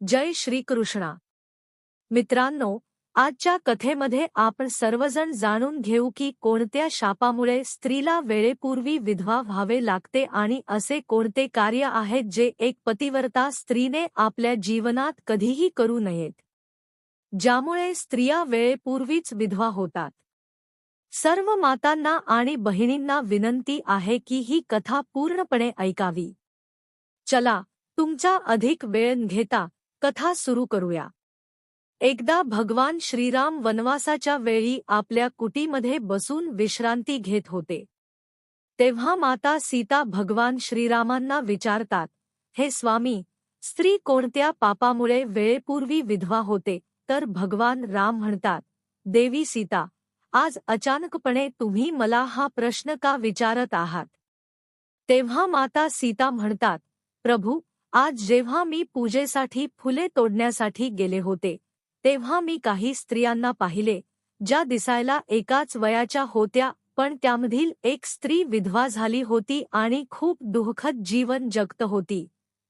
जय श्रीकृष्णा. मित्रांनो आजच्या कथेमध्ये आपण सर्वजण जाणून घेऊ की कोणत्या शापामुळे स्त्रीला वेळेपूर्वी विधवा व्हावे लागते आणि असे कोणते कार्य आहेत जे एक पतिव्रता स्त्रीने आपल्या जीवनात कधीही करू नयेत. ज्यामुळे स्त्रिया वेळेपूर्वीच विधवा होतात. सर्व मातांना आणि बहिणींना विनंती आहे की ही कथा पूर्णपणे ऐकावी. चला तुमचा अधिक वेळ न घेता कथा सुरू करूया. एकदा भगवान श्रीराम वनवासाच्या वेळी आपल्या कुटीमध्ये बसून विश्रांती घेत होते. तेव्हा माता सीता भगवान श्रीरामांना विचारतात हे स्वामी स्त्री कोणत्या पापामुळे वेळेपूर्वी विधवा होते? तर भगवान राम म्हणतात देवी सीता आज अचानकपणे तुम्ही मला हा प्रश्न का विचारत आहात? तेव्हा माता सीता म्हणतात प्रभू आज जेव्हा मी पूजेसाठी फुले तोडण्यासाठी गेले होते तेव्हा मी काही स्त्रियांना पाहिले ज्या दिसायला एकाच वयाच्या होत्या पण त्यामधील एक स्त्री विधवा झाली होती आणि खूप दुःखद जीवन जगत होती.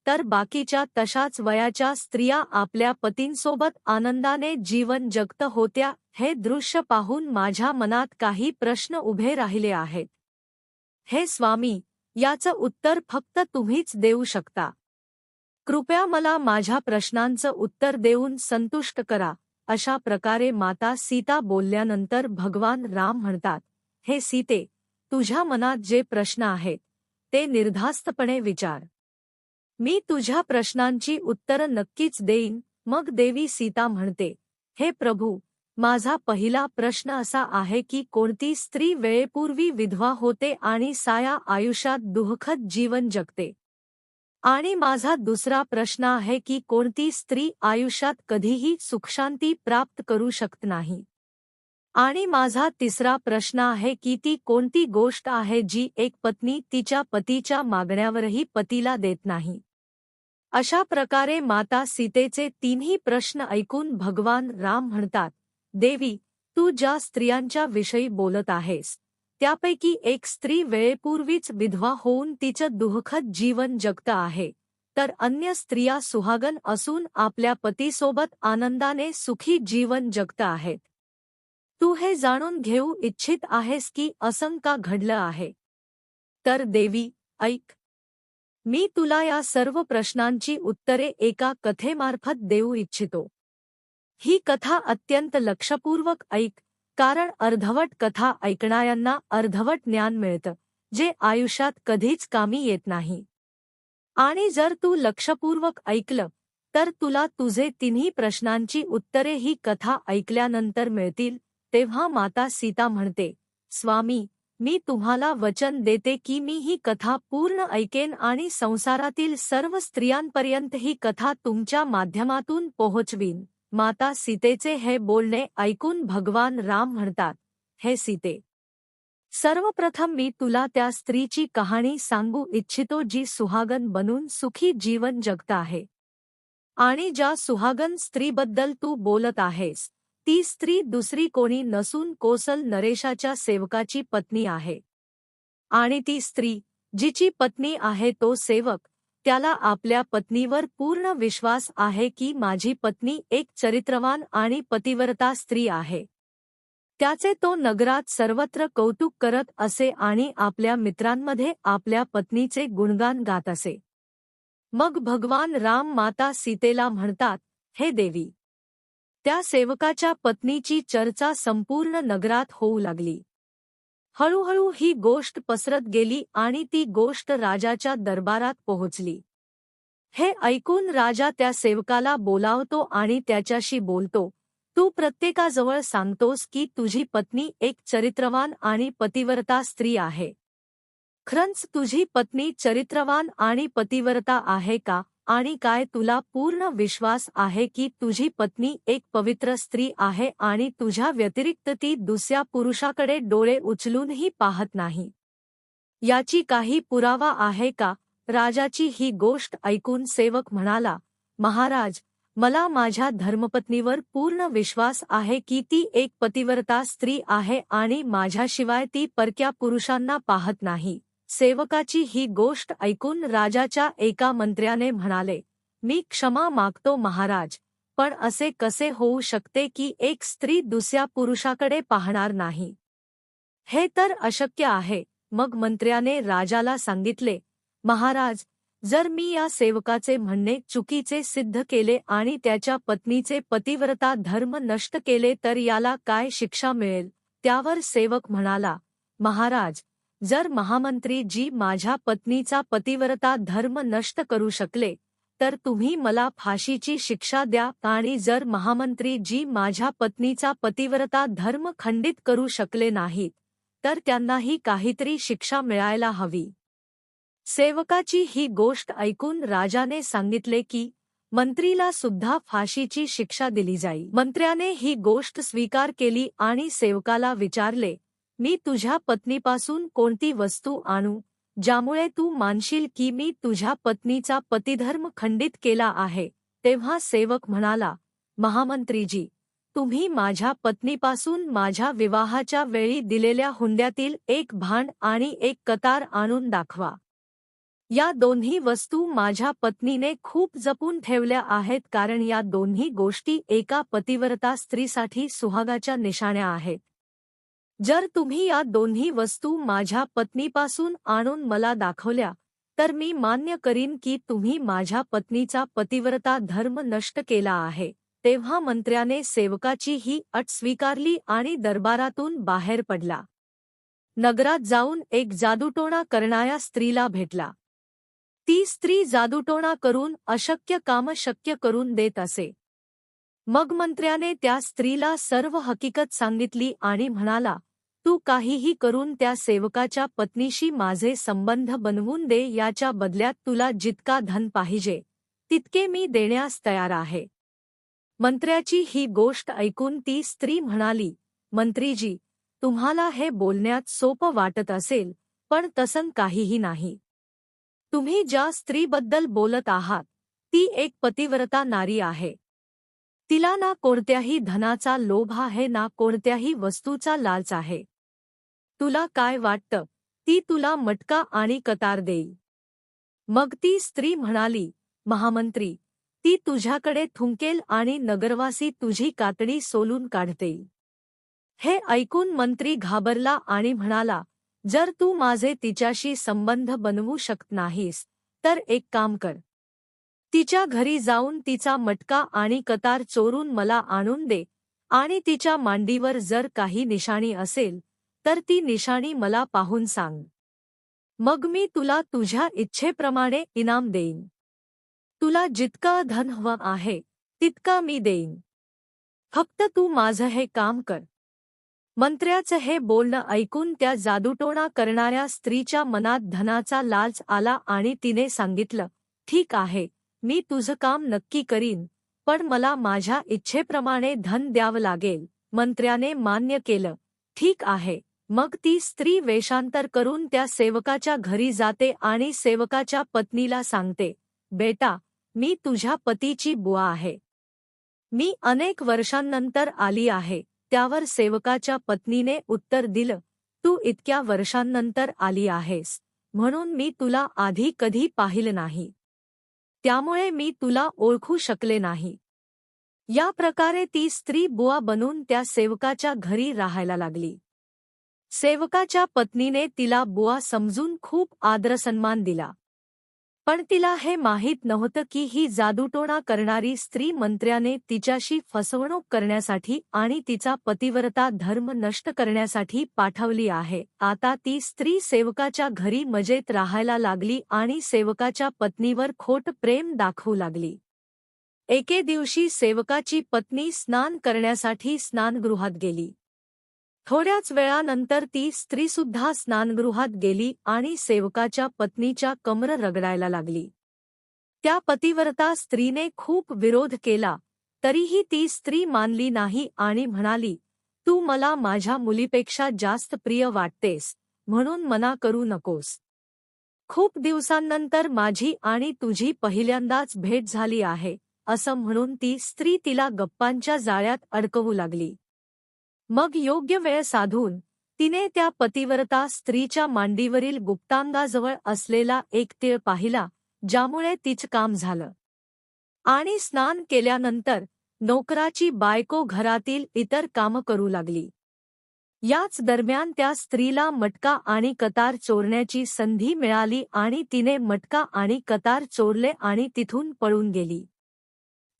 तर बाकीच्या तशाच वयाच्या स्त्रिया आपल्या पतींसोबत आनंदाने जीवन जगत होत्या हे दृश्य पाहून माझ्या मनात काही प्रश्न उभे राहिले आहेत. हे स्वामी याचं उत्तर फक्त तुम्हीच देऊ शकता. कृपया मला माझ्या प्रश्नांचं उत्तर देऊन संतुष्ट करा. अशा प्रकारे माता सीता बोलल्यानंतर भगवान राम म्हणतात हे सीते तुझ्या मनात जे प्रश्न आहेत ते निर्धास्तपणे विचार. मी तुझ्या प्रश्नांची उत्तरं नक्कीच देईन. मग देवी सीता म्हणते हे प्रभू माझा पहिला प्रश्न असा आहे की कोणती स्त्री वेळेपूर्वी विधवा होते आणि साया आयुष्यात दुःखद जीवन जगते? आणि माझा दुसरा प्रश्न आहे की कोणती स्त्री आयुष्यात कधीही सुखशांती प्राप्त करू शकत नाही? आणि माझा तिसरा प्रश्न आहे की ती कोणती गोष्ट आहे जी एक पत्नी तिच्या पतीच्या मागण्यावरही पतीला देत नाही? अशा प्रकारे माता सीतेचे तीनही प्रश्न ऐकून भगवान राम म्हणतात देवी तू ज्या स्त्रियांच्या विषयी बोलत आहेस त्यापैकी एक स्त्री वेळेपूर्वीच विधवा होऊन तिचं दुःखद जीवन जगत आहे. तर अन्य स्त्रिया सुहागन असून आपल्या पतीसोबत आनंदाने सुखी जीवन जगत आहेत. तू हे जाणून घेऊ इच्छित आहेस की असं का घडलं आहे. तर देवी ऐक. मी तुला या सर्व प्रश्नांची उत्तरे एका कथेमार्फत देऊ इच्छितो. ही कथा अत्यंत लक्षपूर्वक ऐक. कारण अर्धवट कथा ऐकणाऱ्यांना अर्धवट ज्ञान मिळतं जे आयुष्यात कधीच कामी येत नाही. आणि जर तू लक्षपूर्वक ऐकलं तर तुला तुझे तिन्ही प्रश्नांची उत्तरे ही कथा ऐकल्यानंतर मिळतील तेव्हा माता सीता म्हणते स्वामी मी तुम्हाला वचन देते की मी ही कथा पूर्ण ऐकेन आणि संसारातील सर्व स्त्रियांपर्यंत ही कथा तुमच्या माध्यमातून पोहोचवीन. माता सीतेचे हे बोलणे ऐकून भगवान राम म्हणतात हे सीते सर्वप्रथम मी तुला त्या स्त्रीची कहाणी सांगू इच्छितो जी सुहागन बनून सुखी जीवन जगत आहे. आणि ज्या सुहागन स्त्रीबद्दल तू बोलत आहेस ती स्त्री दुसरी कोणी नसून कोसल नरेशाच्या सेवकाची पत्नी आहे. आणि ती स्त्री जिची पत्नी आहे तो सेवक त्याला आपल्या पत्नीवर पूर्ण विश्वास आहे की माझी पत्नी एक चरित्रवान आणि पतिव्रता स्त्री आहे. त्याचे तो नगरात सर्वत्र कौतुक करत असे आणि आपल्या मित्रांमध्ये आपल्या पत्नीचे गुणगान गात असे. मग भगवान राम माता सीतेला म्हणतात हे देवी! त्या सेवकाच्या पत्नीची चर्चा संपूर्ण नगरात होऊ लागली. हळूहळू ही गोष्ट पसरत गेली आणि ती गोष्ट राजाच्या दरबारात पोहोचली. हे ऐकून राजा त्या सेवकाला बोलावतो आणि त्याच्याशी बोलतो तू प्रत्येकाजवळ सांगतोस की तुझी पत्नी एक चरित्रवान आणि पतिव्रता स्त्री आहे. खरंच तुझी पत्नी चरित्रवान आणि पतिव्रता आहे का? आणि काय तुला पूर्ण विश्वास आहे की तुझी पत्नी एक पवित्र स्त्री आहे आणि तुझ्या व्यतिरिक्त ती दुसऱ्या पुरुषाकडे डोळे उचलूनही पाहत नाही? याची काही पुरावा आहे का? राजाची ही गोष्ट ऐकून सेवक म्हणाला महाराज मला माझ्या धर्मपत्नीवर पूर्ण विश्वास आहे की ती एक पतिव्रता स्त्री आहे आणि माझ्याशिवाय ती परक्या पुरुषांना पाहत नाही. सेवकाची ही गोष्ट ऐकून राजाच्या एका मंत्र्याने म्हणाले मी क्षमा मागतो महाराज पण असे कसे होऊ शकते की एक स्त्री दुसऱ्या पुरुषाकडे पाहणार नाही? हे तर अशक्य आहे. मग मंत्र्याने राजाला सांगितले महाराज जर मी या सेवकाचे म्हणणे चुकीचे सिद्ध केले आणि त्याच्या पत्नीचे पतिव्रता धर्म नष्ट केले तर याला काय शिक्षा मिळेल? त्यावर सेवक म्हणाला महाराज जर महामंत्री जी माझ्या पत्नीचा पतिव्रता धर्म नष्ट करू शकले तर तुम्ही मला फाशीची शिक्षा द्या आणि जर महामंत्री जी माझ्या पत्नीचा पतिव्रता धर्म खंडित करू शकले नाहीत तर त्यांनाही काहीतरी शिक्षा मिळायला हवी. सेवकाची ही गोष्ट ऐकून राजाने सांगितले की मंत्रीला सुद्धा फाशीची शिक्षा दिली जाई. मंत्र्याने ही गोष्ट स्वीकार केली आणि सेवकाला विचारले मी तुझ्या पत्नीपासून कोणती वस्तू आणू ज्यामुळे तू मानशील की मी तुझ्या पत्नीचा पतिधर्म खंडित केला आहे? तेव्हा सेवक म्हणाला महामंत्रीजी तुम्ही माझ्या पत्नीपासून माझ्या विवाहाच्या वेळी दिलेल्या हुंड्यातील एक भांड आणि एक कतार आणून दाखवा. या दोन्ही वस्तू माझ्या पत्नीने खूप जपून ठेवल्या आहेत कारण या दोन्ही गोष्टी एका पतिव्रता स्त्रीसाठी सुहागाच्या निशाण्या आहेत. जर तुम्ही या दोन्ही वस्तू माझ्या पत्नीपासून आणून मला दाखवल्या तर मी मान्य करीन की तुम्ही माझ्या पत्नीचा पतिव्रता धर्म नष्ट केला आहे. तेव्हा मंत्र्याने सेवकाची ही अट स्वीकारली आणि दरबारातून बाहेर पडला. नगरात जाऊन एक जादूटोणा करणाऱ्या स्त्रीला भेटला. ती स्त्री जादूटोणा करून अशक्य काम शक्य करून देत असे. मग मंत्र्याने त्या स्त्रीला सर्व हकीकत सांगितली आणि म्हणाला तू काहीही करून त्या सेवकाच्या पत्नीशी माझे संबंध बनवून दे याच्या बदल्यात तुला जितका धन पाहिजे तितके मी देण्यास तयार आहे. मंत्र्याची ही गोष्ट ऐकून ती स्त्री म्हणाली मंत्रीजी तुम्हाला हे बोलण्यात सोपं वाटत असेल पण तसं काहीही नाही. तुम्ही ज्या स्त्रीबद्दल बोलत आहात ती एक पतिव्रता नारी आहे. तिला ना कोणत्याही धनाचा लोभ आहे ना कोणत्याही वस्तूचा लालच आहे. तुला काय वाटतं? ती तुला मटका आणि कतार देईल. मग ती स्त्री म्हणाली महामंत्री ती तुझ्याकडे थुंकेल आणि नगरवासी तुझी कातडी सोलून काढते हे ऐकून मंत्री घाबरला आणि म्हणाला जर तू माझे तिच्याशी संबंध बनवू शकत नाहीस तर एक काम कर. तिच्या घरी जाऊन तिचा मटका आणि कतार चोरून मला आणून दे. आणि तिच्या मांडीवर जर काही निशाणी असेल तर ती निशाणी मला पाहून सांग. मग मी तुला तुझ्या इच्छेप्रमाणे इनाम देईन. तुला जितका धन हवं आहे तितका मी देईन. फक्त तू माझं हे काम कर. मंत्र्याचं हे बोलणं ऐकून त्या जादूटोणा करणाऱ्या स्त्रीच्या मनात धनाचा लालच आला आणि तिने सांगितलं ठीक आहे मी तुझं काम नक्की करीन पण मला माझ्या इच्छेप्रमाणे धन द्यावं लागेल मंत्र्याने मान्य केलं. ठीक आहे. मग ती स्त्री वेषांतर करून त्या सेवकाच्या घरी जाते आणि सेवकाच्या पत्नीला सांगते बेटा मी तुझ्या पतीची बुवा आहे. मी अनेक वर्षांनंतर आली आहे. त्यावर सेवकाच्या पत्नीने उत्तर दिलं तू इतक्या वर्षांनंतर आली आहेस. म्हणून मी तुला आधी कधी पाहिलं नाही. त्यामुळे मी तुला ओळखू शकले नाही. या प्रकारे ती स्त्री बुवा बनून त्या सेवकाच्या घरी राहायला लागली. सेवकाच्या पत्नीने तिला बुवा समजून खूप आदरसन्मान दिला. पण तिला हे माहीत नव्हतं की ही जादूटोणा करणारी स्त्री मंत्र्याने तिच्याशी फसवणूक करण्यासाठी आणि तिचा पतिव्रता धर्म नष्ट करण्यासाठी पाठवली आहे. आता ती स्त्री सेवकाच्या घरी मजेत राहायला लागली आणि सेवकाच्या पत्नीवर खोट प्रेम दाखवू लागली. एके दिवशी सेवकाची पत्नी स्नान करण्यासाठी स्नानगृहात गेली. थोड्याच वेळानंतर ती स्त्रीसुद्धा स्नानगृहात गेली आणि सेवकाच्या पत्नीच्या कमर रगडायला लागली. त्या पतिव्रता स्त्रीने खूप विरोध केला तरीही ती स्त्री मानली नाही आणि म्हणाली तू मला माझ्या मुलीपेक्षा जास्त प्रिय वाटतेस म्हणून मना करू नकोस. खूप दिवसांनंतर माझी आणि तुझी पहिल्यांदाच भेट झाली आहे असं म्हणून ती स्त्री तिला गप्पांच्या जाळ्यात अडकवू लागली. मग योग्य वेळ साधून तिने त्या पतिव्रता स्त्रीच्या मांडीवरील गुप्तांगाजवळ असलेला एक तीळ पाहिला ज्यामुळे तिचं काम झालं. आणि स्नान केल्यानंतर नोकराची बायको घरातील इतर कामं करू लागली. याच दरम्यान त्या स्त्रीला मटका आणि कतार चोरण्याची संधी मिळाली आणि तिने मटका आणि कतार चोरले आणि तिथून पळून गेली.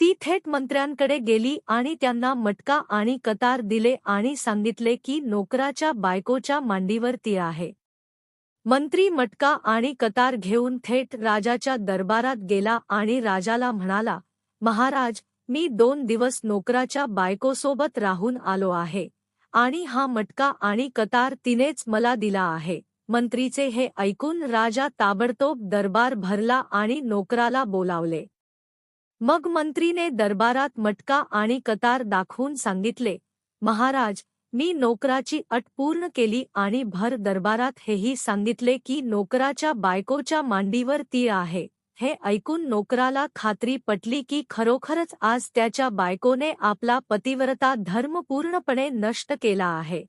ती थेट मंत्र्यांकडे गेली आणि त्यांना मटका आणि कतार दिले आणि सांगितले की नोकराच्या बायकोच्या मांडीवर ती आहे. मंत्री मटका आणि कतार घेऊन थेट राजाच्या दरबारात गेला आणि राजाला म्हणाला महाराज मी दोन दिवस नोकराच्या बायकोसोबत राहून आलो आहे आणि हा मटका आणि कतार तिनेच मला दिला आहे. मंत्रीचे हे ऐकून राजा ताबडतोब दरबार भरला आणि नोकराला बोलावले. मग मंत्रीने दरबारात मटका आणि कतार दाखवून सांगितले महाराज मी नोकराची अट पूर्ण केली आणि भर दरबारात हेही सांगितले की नोकराच्या बायकोच्या मांडीवर ती आहे. हे ऐकून नोकराला खात्री पटली की खरोखरच आज त्याच्या बायकोने आपला पतिव्रता धर्म पूर्णपणे नष्ट केला आहे.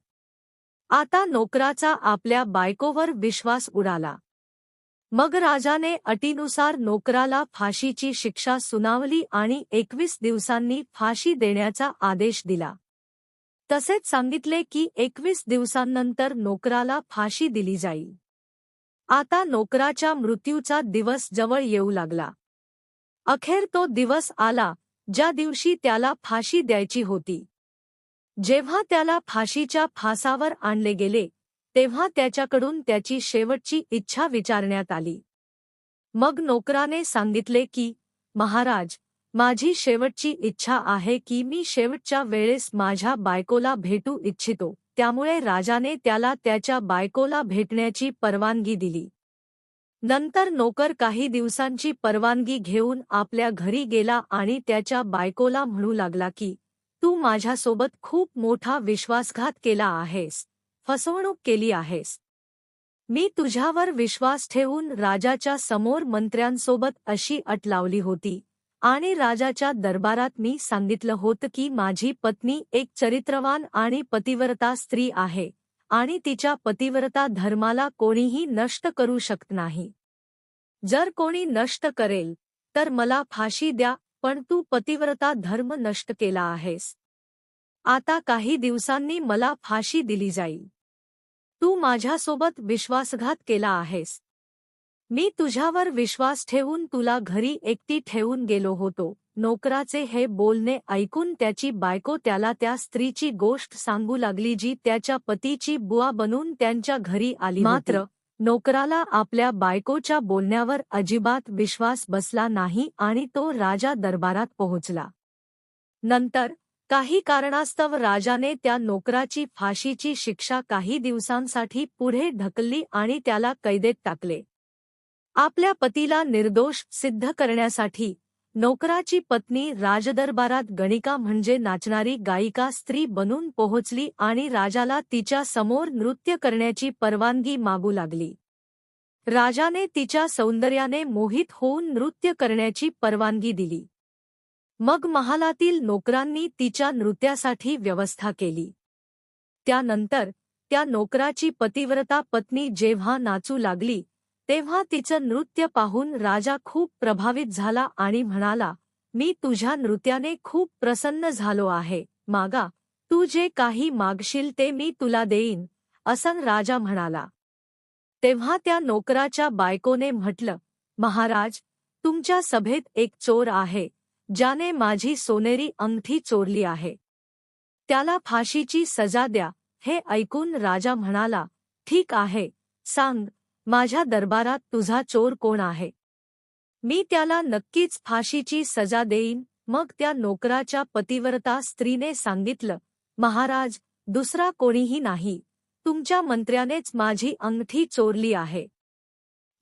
आता नोकराचा आपल्या बायकोवर विश्वास उडाला. मग राजाने अटीनुसार नोकराला फाशीची शिक्षा सुनावली आणि एकवीस दिवसांनी फाशी देण्याचा आदेश दिला. तसेच सांगितले की एकवीस दिवसांनंतर नोकराला फाशी दिली जाईल. आता नोकराच्या मृत्यूचा दिवस जवळ येऊ लागला. अखेर तो दिवस आला ज्या दिवशी त्याला फाशी द्यायची होती. जेव्हा त्याला फाशीच्या फासावर आणले गेले तेव्हा त्याच्याकडून त्याची शेवटची इच्छा विचारण्यात आली. मग नोकराने सांगितले की महाराज माझी शेवटची इच्छा आहे की मी शेवटच्या वेळेस माझ्या बायकोला भेटू इच्छितो. त्यामुळे राजाने त्याला त्याच्या बायकोला भेटण्याची परवानगी दिली. नंतर नोकर काही दिवसांची परवानगी घेऊन आपल्या घरी गेला आणि त्याच्या बायकोला म्हणू लागला की तू माझ्यासोबत खूप मोठा विश्वासघात केला आहेस. फसवणूक केली आहेस. मी तुझ्यावर विश्वास ठेवून राजाच्या समोर मंत्र्यांसोबत अशी अट लावली होती आणि राजाच्या दरबारात मी सांगितलं होतं की माझी पत्नी एक चरित्रवान आणि पतिव्रता स्त्री आहे आणि तिच्या पतिव्रता धर्माला कोणीही नष्ट करू शकत नाही. जर कोणी नष्ट करेल तर मला फाशी द्या पण तू पतिव्रता धर्म नष्ट केला आहेस. आता काही दिवसांनी मला फाशी दिली जाईल. तू माझ्यासोबत विश्वासघात केला आहेस. मी तुझ्यावर विश्वास ठेवून तुला घरी एकटी ठेवून गेलो होतो. नोकराचे हे बोलणे ऐकून त्याची बायको त्याला त्या स्त्रीची गोष्ट सांगू लागली जी त्याच्या पतीची बुवा बनून त्यांच्या घरी आली मात्र नोकराला आपल्या बायकोच्या बोलण्यावर अजिबात विश्वास बसला नाही आणि तो राजा दरबारात पोहोचला. नंतर काही कारणास्तव राजाने त्या नोकराची फाशीची शिक्षा काही दिवसांसाठी पुढे ढकलली आणि त्याला कैदेत टाकले. आपल्या पतीला निर्दोष सिद्ध करण्यासाठी नोकराची पत्नी राजदरबारात गणिका म्हणजे नाचणारी गायिका स्त्री बनून पोहोचली आणि राजाला तिच्या समोर नृत्य करण्याची परवानगी मागू लागली. राजाने तिच्या सौंदर्याने मोहित होऊन नृत्य करण्याची परवानगी दिली. मग महालातील नोकरांनी तिच्या नृत्यासाठी व्यवस्था केली. त्यानंतर त्या नोकराची पतिव्रता पत्नी जेव्हा नाचू लागली तेव्हा तिचं नृत्य पाहून राजा खूप प्रभावित झाला आणि म्हणाला मी तुझ्या नृत्याने खूप प्रसन्न झालो आहे. मागा तू जे काही मागशील ते मी तुला देईन असं राजा म्हणाला. तेव्हा त्या नोकराच्या बायकोने म्हटलं महाराज तुमच्या सभेत एक चोर आहे. ज्याने माझी सोनेरी अंगठी चोरली आहे. त्याला फाशीची सजा द्या हे ऐकून राजा म्हणाला ठीक आहे सांग माझ्या दरबारात तुझा चोर कोण आहे? मी त्याला नक्कीच फाशीची सजा देईन. मग त्या नोकराच्या पतिव्रता स्त्रीने सांगितलं महाराज दुसरा कोणीही नाही. तुमच्या मंत्र्यानेच माझी अंगठी चोरली आहे.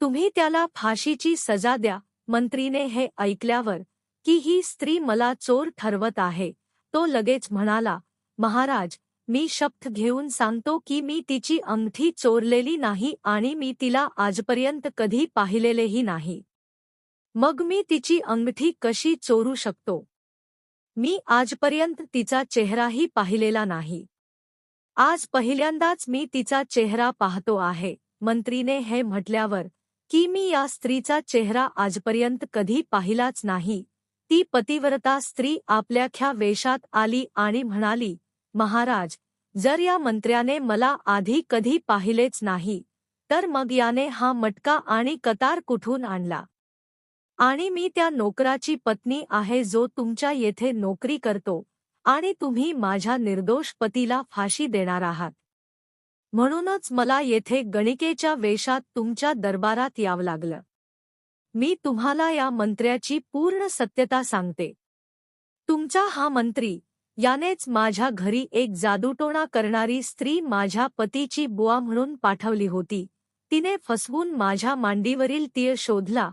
तुम्ही त्याला फाशीची सजा द्या. मंत्रीने हे ऐकल्यावर की ही स्त्री मला चोर ठरवत आहे. तो लगेच म्हणाला महाराज मी शपथ घेऊन सांगतो की मी तिची अंगठी चोरलेली नाही आणि मी तिला आजपर्यंत कधी पाहिलेलेही नाही. मग मी तिची अंगठी कशी चोरू शकतो? मी आजपर्यंत तिचा चेहराही पाहिलेला नाही. आज पहिल्यांदाच मी तिचा चेहरा पाहतो आहे. मंत्रीने हे म्हटल्यावर की मी या स्त्रीचा चेहरा आजपर्यंत कधी पाहिलाच नाही. ती पतिव्रता स्त्री आपल्याख्या वेशात आली आणि म्हणाली महाराज जर या मंत्र्याने मला आधी कधी पाहिलेच नाही तर मग याने हा मटका आणि कतार कुठून आणला? आणि मी त्या नोकराची पत्नी आहे जो तुमच्या येथे नोकरी करतो आणि तुम्ही माझ्या निर्दोष पतीला फाशी देणार आहात. म्हणूनच मला येथे गणिकेच्या वेशात तुमच्या दरबारात यावं लागलं. मी तुम्हाला या मंत्र्याची पूर्ण सत्यता सांगते. तुमचा हा मंत्री यानेच माझ्या घरी एक जादूटोणा करणारी स्त्री माझ्या पतीची बुवा म्हणून पाठवली होती. तिने फसवून माझ्या मांडीवरील तीळ शोधला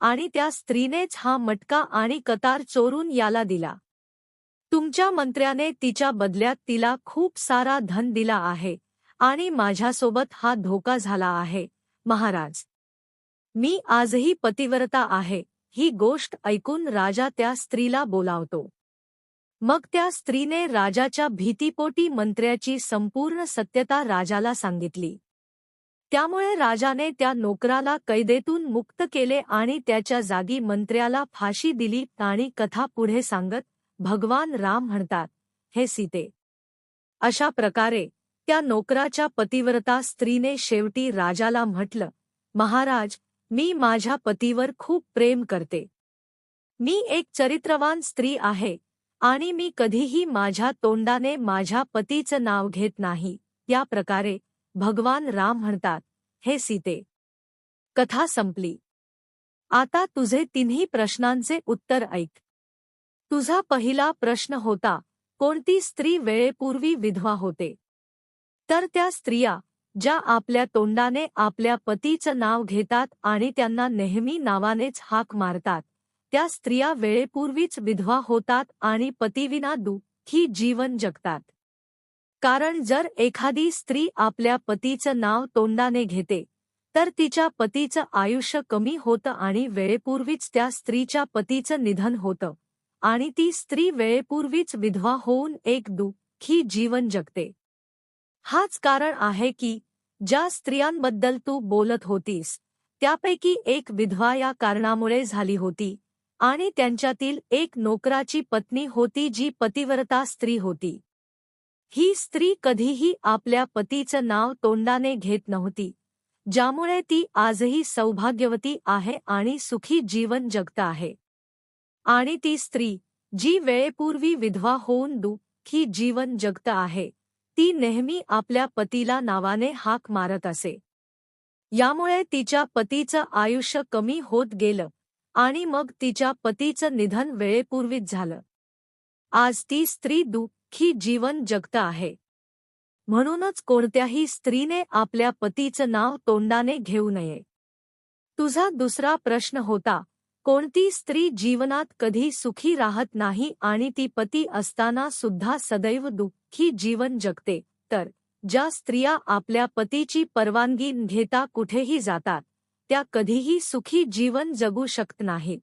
आणि त्या स्त्रीनेच हा मटका आणि कतार चोरून याला दिला. तुमच्या मंत्र्याने तिच्या बदल्यात तिला खूप सारा धन दिला आहे आणि माझ्यासोबत हा धोका झाला आहे महाराज. मी आजही पतिव्रता आहे ही गोष्ट ऐकून राजा त्या स्त्रीला बोलावतो. मग त्या स्त्रीने राजाच्या भीतीपोटी मंत्र्याची संपूर्ण सत्यता राजाला सांगितली. त्यामुळे राजाने त्या नोकराला कैदेतून मुक्त केले आणि त्याच्या जागी मंत्र्याला फाशी दिली आणि कथा पुढे सांगत भगवान राम म्हणतात हे सीते. अशा प्रकारे त्या नोकराच्या पतिव्रता स्त्रीने शेवटी राजाला म्हटलं महाराज मी माझ्या पतीवर खूप प्रेम करते. मी एक चरित्रवान स्त्री आहे आणि मी कधीही माझ्या तोंडाने माझ्या पतीचं नाव घेत नाही. या प्रकारे भगवान राम म्हणतात हे सीते कथा संपली. आता तुझे तिन्ही प्रश्नांचे उत्तर ऐक. तुझा पहिला प्रश्न होता कोणती स्त्री वेळेपूर्वी विधवा होते? तर त्या स्त्रिया ज्या आपल्या तोंडाने आपल्या पतीचं नाव घेतात आणि त्यांना नेहमी नावानेच हाक मारतात. त्या स्त्रिया वेळेपूर्वीच विधवा होतात आणि पतीविना दुःखी जीवन जगतात. कारण जर एखादी स्त्री आपल्या पतीचं नाव तोंडाने घेते तर तिच्या पतीचं आयुष्य कमी होतं आणि वेळेपूर्वीच त्या स्त्रीच्या पतीचं निधन होतं. आणि ती स्त्री वेळेपूर्वीच विधवा होऊन एक दुःखी जीवन जगते. हाच कारण आहे की ज्या स्त्रियांबद्दल तू बोलत होतीस त्यापैकी एक विधवा या कारणामुळे झाली होती आणि त्यांच्यातील एक नोकराची पत्नी होती जी पतिव्रता स्त्री होती. ही स्त्री कधीही आपल्या पतीचं नाव तोंडाने घेत नव्हती ज्यामुळे ती आजही सौभाग्यवती आहे आणि सुखी जीवन जगत आहे. आणि ती स्त्री जी वेळेपूर्वी विधवा होऊन दुःखी जीवन जगत आहे. ती नेहमी आपल्या पतीला नावाने हाक मारत असे. यामुळे तिच्या पतीचं आयुष्य कमी होत गेलं आणि मग तिच्या पतीचं निधन वेळेपूर्वीच झालं. आज ती स्त्री दुःखी जीवन जगत आहे. म्हणूनच कोणत्याही स्त्रीने आपल्या पतीचं नाव तोंडाने घेऊ नये. तुझा दुसरा प्रश्न होता कोणती स्त्री जीवनात कधी सुखी राहत नाही आणि ती पती असताना सुद्धा सदैव दुःखी जीवन जगते तर ज्या स्त्रिया आपल्या पतीची परवानगी घेता कुठेही जातात त्या कधीही सुखी जीवन जगू शकत नाहीत.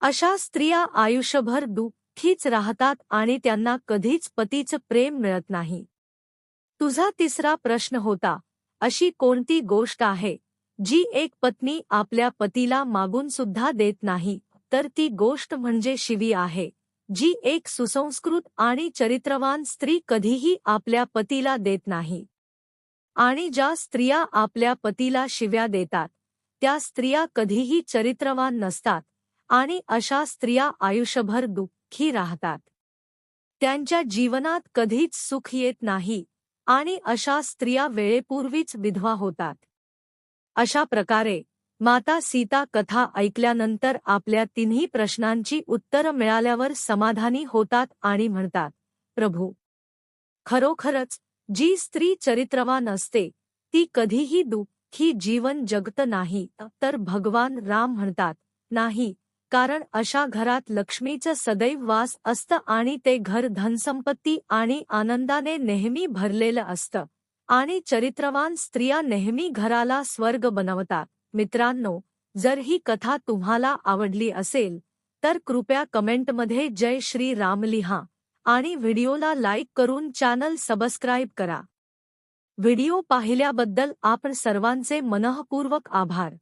अशा स्त्रिया आयुष्यभर दुःखीच राहतात आणि त्यांना कधीच पतीचं प्रेम मिळत नाही. तुझा तिसरा प्रश्न होता अशी कोणती गोष्ट आहे? जी एक पत्नी आपल्या पतीला मागून सुद्धा देत नाही तर ती गोष्ट म्हणजे शिवी आहे. जी एक सुसंस्कृत आणि चरित्रवान स्त्री कधीही आपल्या पतीला देत नाही. आणि ज्या स्त्रिया आपल्या पतीला शिव्या देतात त्या स्त्रिया कधीही चरित्रवान नसतात आणि अशा स्त्रिया आयुष्यभर दुःखी राहतात. त्यांच्या जीवनात कधीच सुख येत नाही आणि अशा स्त्रिया वेळेपूर्वीच विधवा होतात. अशा प्रकारे माता सीता कथा ऐकल्यानंतर आपल्या तिन्ही प्रश्नांची उत्तरं मिळाल्यावर समाधानी होतात आणि म्हणतात प्रभू खरोखरच जी स्त्री चरित्रवान असते ती कधीही दुःखी जीवन जगत नाही तर भगवान राम म्हणतात नाही कारण अशा घरात लक्ष्मीचं सदैव वास असतं आणि ते घर धनसंपत्ती आणि आनंदाने नेहमी भरलेलं असतं. आणि चरित्रवान स्त्रिया नेहमी घराला स्वर्ग बनवतात. मित्रांनो जर ही कथा तुम्हाला आवडली असेल तर कृपया कमेंटमध्ये जय श्री राम लिहा आणि व्हिडिओला लाईक करून चॅनल सबस्क्राईब करा. व्हिडिओ पाहिल्याबद्दल आपण सर्वांचे मनःपूर्वक आभार.